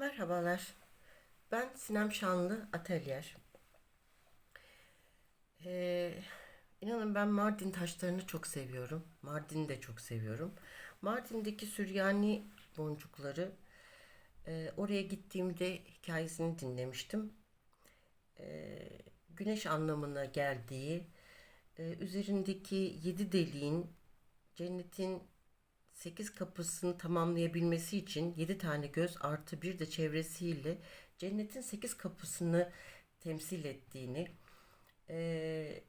Merhabalar. Ben Sinem Şanlı Atelier. Ee, inanın ben Mardin taşlarını çok seviyorum. Mardin'i de çok seviyorum. Mardin'deki Süryani boncukları e, oraya gittiğimde hikayesini dinlemiştim. Ee, güneş anlamına geldiği, e, üzerindeki yedi deliğin cennetin 8 kapısını tamamlayabilmesi için 7 tane göz artı bir de çevresiyle cennetin 8 kapısını temsil ettiğini, eee,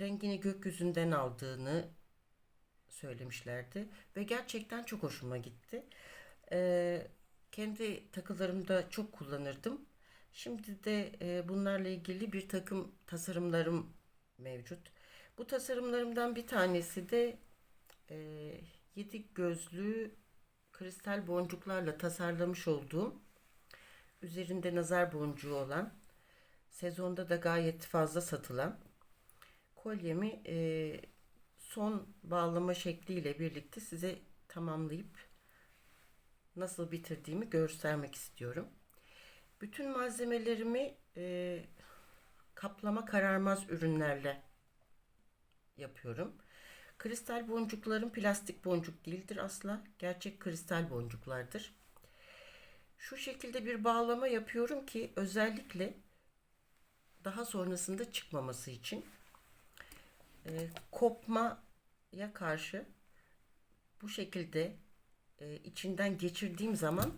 rengini gökyüzünden aldığını söylemişlerdi ve gerçekten çok hoşuma gitti. Eee, kendi takılarımda çok kullanırdım. Şimdi de eee, bunlarla ilgili bir takım tasarımlarım mevcut. Bu tasarımlarımdan bir tanesi de e, yedi gözlü kristal boncuklarla tasarlamış olduğum üzerinde nazar boncuğu olan sezonda da gayet fazla satılan kolyemi e, son bağlama şekliyle birlikte size tamamlayıp nasıl bitirdiğimi göstermek istiyorum. Bütün malzemelerimi e, kaplama kararmaz ürünlerle yapıyorum. Kristal boncuklarım plastik boncuk değildir asla. Gerçek kristal boncuklardır. Şu şekilde bir bağlama yapıyorum ki özellikle daha sonrasında çıkmaması için e, kopmaya karşı bu şekilde e, içinden geçirdiğim zaman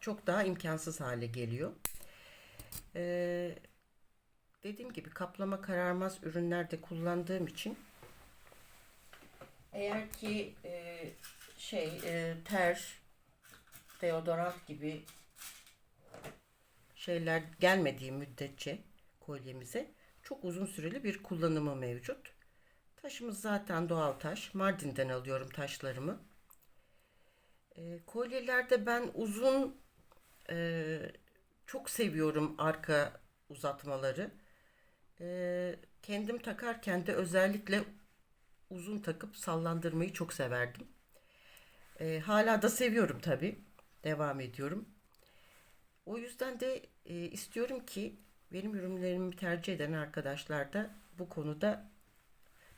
çok daha imkansız hale geliyor. E, dediğim gibi kaplama kararmaz ürünlerde kullandığım için eğer ki e, şey e, ter, deodorant gibi şeyler gelmediği müddetçe kolyemize çok uzun süreli bir kullanımı mevcut. Taşımız zaten doğal taş. Mardin'den alıyorum taşlarımı. E, kolyelerde ben uzun e, çok seviyorum arka uzatmaları. E, kendim takarken de özellikle uzun takıp sallandırmayı çok severdim. E, hala da seviyorum tabii. Devam ediyorum. O yüzden de e, istiyorum ki benim ürünlerimi tercih eden arkadaşlar da bu konuda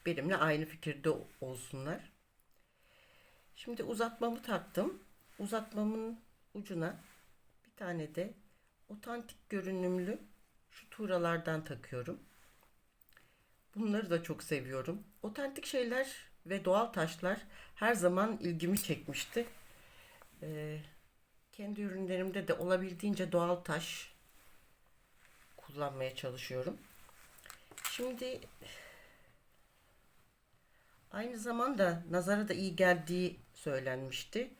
benimle aynı fikirde olsunlar. Şimdi uzatmamı taktım. Uzatmamın ucuna bir tane de otantik görünümlü şu tuğralardan takıyorum. Bunları da çok seviyorum. Otantik şeyler ve doğal taşlar her zaman ilgimi çekmişti. Ee, kendi ürünlerimde de olabildiğince doğal taş kullanmaya çalışıyorum. Şimdi aynı zamanda nazara da iyi geldiği söylenmişti.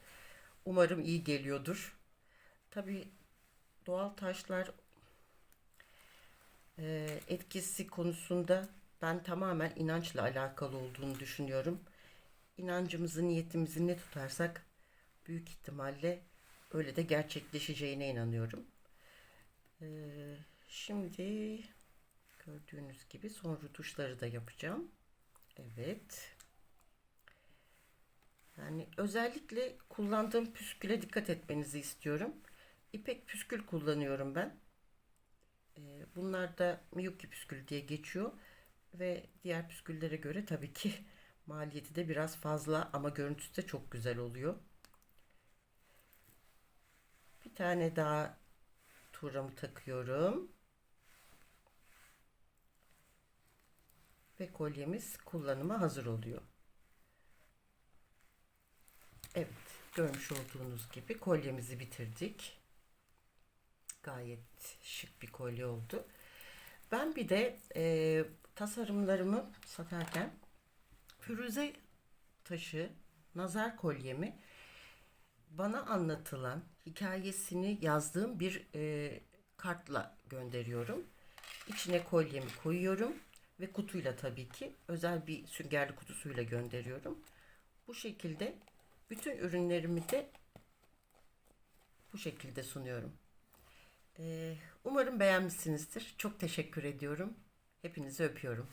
Umarım iyi geliyordur. Tabi doğal taşlar e, etkisi konusunda ben tamamen inançla alakalı olduğunu düşünüyorum. İnancımızı, niyetimizi ne tutarsak büyük ihtimalle öyle de gerçekleşeceğine inanıyorum. Ee, şimdi gördüğünüz gibi son rutuşları da yapacağım. Evet. Yani özellikle kullandığım püsküle dikkat etmenizi istiyorum. İpek püskül kullanıyorum ben. Ee, bunlar da Miyuki püskül diye geçiyor ve diğer püsküllere göre tabii ki maliyeti de biraz fazla ama görüntüsü de çok güzel oluyor. Bir tane daha tuğramı takıyorum. Ve kolyemiz kullanıma hazır oluyor. Evet, görmüş olduğunuz gibi kolyemizi bitirdik. Gayet şık bir kolye oldu. Ben bir de e, tasarımlarımı satarken pürüze taşı, nazar kolyemi bana anlatılan hikayesini yazdığım bir e, kartla gönderiyorum. İçine kolyemi koyuyorum ve kutuyla tabii ki özel bir süngerli kutusuyla gönderiyorum. Bu şekilde bütün ürünlerimi de bu şekilde sunuyorum. Ee, umarım beğenmişsinizdir. Çok teşekkür ediyorum. Hepinizi öpüyorum.